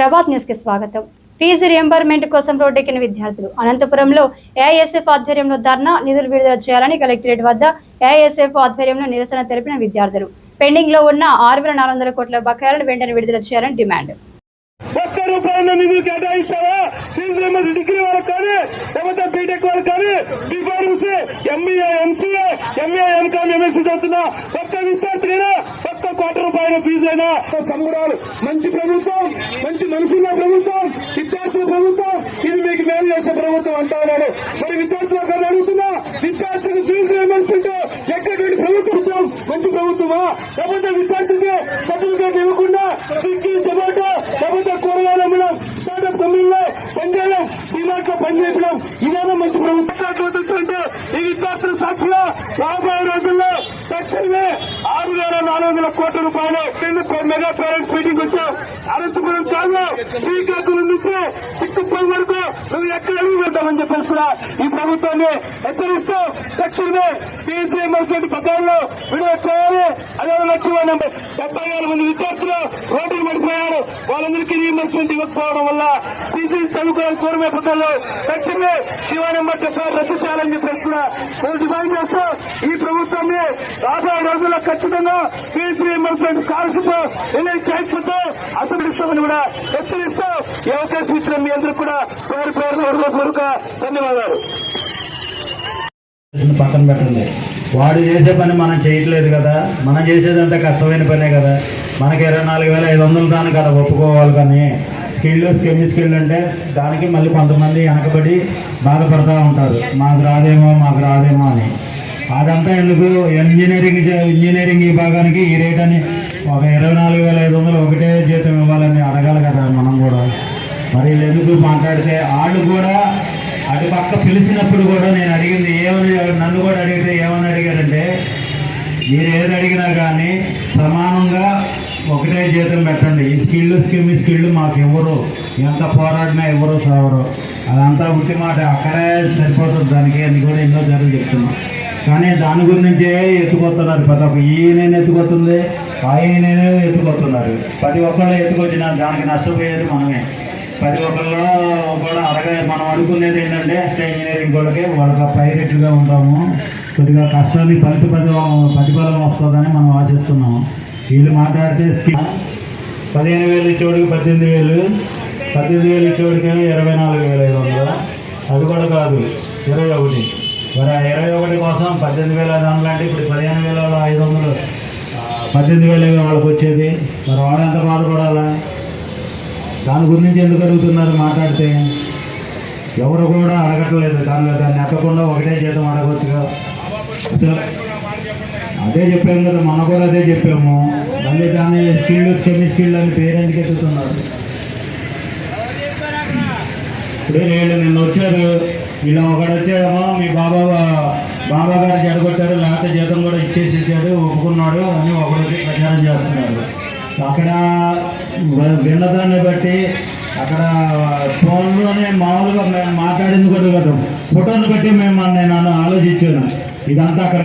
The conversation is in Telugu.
ప్రభాత్ న్యూస్కి స్వాగతం. ఫీజు రియంబర్మెంట్ కోసం రోడ్డెక్కిన విద్యార్థులు అనంతపురంలో ఏఐఎస్ఎఫ్ ఆధ్వర్యంలో ధర్నా నిధులు విడుదల చేయాలని కలెక్టరేట్ వద్ద ఏఐఎస్ఎఫ్ ఆధ్వర్యంలో నిరసన తెలిపిన విద్యార్థులు. పెండింగ్లో ఉన్న ఆరు వేల నాలుగు వందల కోట్ల బకాయిలను వెంటనే విడుదల చేయాలని డిమాండ్. ఒక్క రూపాయల నిధులు కేటాయిస్తారా ఫీజు డిగ్రీ వాళ్ళకి కానీ లేకపోతే బీటెక్ వాళ్ళకి కానీ D Pharmacy MBA MCA MA M Com MSc చదువుతున్న. ఒక్క విద్యార్థినైనా ఒక్క రూపాయల ఫీజు అయినా సంబరాలు. మంచి ప్రభుత్వం మంచి మనుషుల ప్రభుత్వం విద్యార్థుల ప్రభుత్వం. ఇది మీకు మేలు చేసే ప్రభుత్వం అంటా ఉన్నాను. మరి విద్యార్థుల గారిని అడుగుతున్నా విద్యార్థులకు ఫీజు రియంబర్స్మెంట్ ఎక్కడ ప్రభుత్వం మంచి ప్రభుత్వమా? లేకపోతే విద్యార్థులకి సర్టిఫికేట్ ఇవ్వకుండా స్విగ్గీ జొమాటో లేకపోతే కూరగాయలు అమ్మడం స్టార్టప్ కంపెనీలో పనిచేయడం డిమార్ట్లో పనిచేయడం ఇదేనా మంచి ప్రభుత్వం? ఈ విద్యార్థుల సాక్షిగా రాబోయే రోజుల్లో తక్షణమే ఆరు వేల నాలుగు వందల కోట్ల రూపాయలు రెండు మెగా పేరెంట్స్ మీటింగ్ వచ్చాం అనంతపురం చాలు శ్రీకాకుళం నుంచి సిక్కుపల్లి వరకు నువ్వు ఎక్కడ అడుగు వెళ్తామని చెప్పేసి కూడా ఈ ప్రభుత్వాన్ని హెచ్చరిస్తూ తక్షణమే ఫీజు రియంబర్స్మెంట్ పథకాల్లో విడుదల చేయాలి. అదే లక్ష్యమైన డెబ్బై వేల మంది విద్యార్థులు రోడ్డులు పడిపోయారు. వాళ్ళందరికీ రీఎంబర్స్మెంట్ ఇవ్వకపోవడం వల్ల ఫీజు చదువుకోవాలి కోరమే పథకంలో తక్షణమే శివ నెంబర్ డెబ్బై రద్దు చేయాలని చెప్పేసి కూడా మేము డిమాండ్ చేస్తూ ఈ ప్రభుత్వాన్ని రాబోయే రోజుల్లో ఖచ్చితంగా ఫీజు స్కాలర్షిప్ రిలీజ్ చేయకపోతే అసలు ఇస్తామని కూడా హెచ్చరిస్తూ ఈ అవకాశం ఇచ్చిన మీ అందరూ కూడా పేరు పేరు హృదయపూర్వక ధన్యవాదాలు. పక్కన పెట్టండి. వాడు చేసే పని మనం చేయట్లేదు కదా. మనం చేసేదంతా కష్టమైన పనే కదా. మనకి ఇరవై నాలుగు వేల ఐదు వందలు దానికి అలా ఒప్పుకోవాలి కానీ స్కిల్ స్కిల్ స్కిల్ అంటే దానికి మళ్ళీ కొంతమంది వెనకబడి బాధపడతా ఉంటారు. మాకు రాదేమో మాకు రాదేమో అని. అదంతా ఎందుకు? ఇంజనీరింగ్ ఇంజనీరింగ్ విభాగానికి ఈ రేట్ అని ఒక ఇరవై నాలుగు వేల ఐదు వందలు ఒకటే జీతం ఇవ్వాలని అడగాలి కదా మనం కూడా. మరి ఎందుకు మాట్లాడితే వాళ్ళు కూడా అటు పక్క పిలిచినప్పుడు కూడా నేను అడిగింది ఏమని నన్ను కూడా అడిగితే ఏమని అడిగారంటే మీరు ఏది అడిగినా కానీ సమానంగా ఒకటే జీతం పెట్టండి. ఈ స్కిల్ స్కిమ్ స్కిల్ మాకు ఇవ్వరు. ఎంత పోరాడినా ఇవ్వరు సావరు. అదంతా ఉట్టి మాట. అక్కడే సరిపోతుంది. దానికి అని కూడా ఎన్నో సార్లు చెప్తున్నాం. కానీ దాని గురించే ఎత్తుకొస్తున్నారు. ప్రతి ఒక్క ఈయన ఎత్తుకొస్తుంది ఆయన ఎత్తుకొస్తున్నారు. ప్రతి ఒక్కళ్ళు ఎత్తుకొచ్చినా దానికి నష్టపోయేది మనమే. ప్రతి ఒక్కళ్ళు కూడా అలాగే మనం అనుకునేది ఏంటంటే ఇంజనీరింగ్ వాళ్ళకి వాళ్ళకి ప్రైవేట్గా ఉంటాము. కొద్దిగా కష్టాన్ని ఫలిత ప్రతిఫలం వస్తుందని మనం ఆశిస్తున్నాము. వీళ్ళు మాట్లాడితే పదిహేను వేలు ఇచ్చేవాడికి పద్దెనిమిది వేలు పద్దెనిమిది వేలు ఇచ్చేవాడికి ఇరవై నాలుగు వేల ఐదు వందలు. అది కూడా కాదు ఇరవై ఒకటి. మరి ఆ ఇరవై ఒకటి కోసం పద్దెనిమిది వేల ఐదు వందలు అంటే ఇప్పుడు పదిహేను వేల ఐదు వందలు. పద్దెనిమిది వేలే వాళ్ళకి వచ్చేది. మరి వాడంత బాధపడాలా? దాని గురించి ఎందుకు అడుగుతున్నారు? మాట్లాడితే ఎవరు కూడా అడగట్లేదు. దానిలో దాన్ని ఎక్కకుండా ఒకటే జీతం అడగవచ్చుగా అదే చెప్పాము కదా మన కూడా అదే చెప్పాము. మళ్ళీ దాన్ని స్కిల్ సెమీ స్కిల్ అని పేరు ఎందుకు ఎత్తుతున్నారు? ఇప్పుడు వీళ్ళు నిన్న వచ్చారు వీళ్ళ ఒకడు వచ్చేదేమో మీ బాబా బాబా గారు జడగొట్టారు లేకపోతే జీతం కూడా ఇచ్చేసేసాడు ఒప్పుకున్నాడు అని ఒకడు వచ్చి ప్రచారం చేస్తున్నారు. అక్కడ విన్నదాన్ని బట్టి అక్కడ ఫోన్లోనే మామూలుగా మేము మాట్లాడింది కూడా కదా ఫోటోని బట్టి మేము నేను ఆలోచించాను. ఇదంతా అక్కడ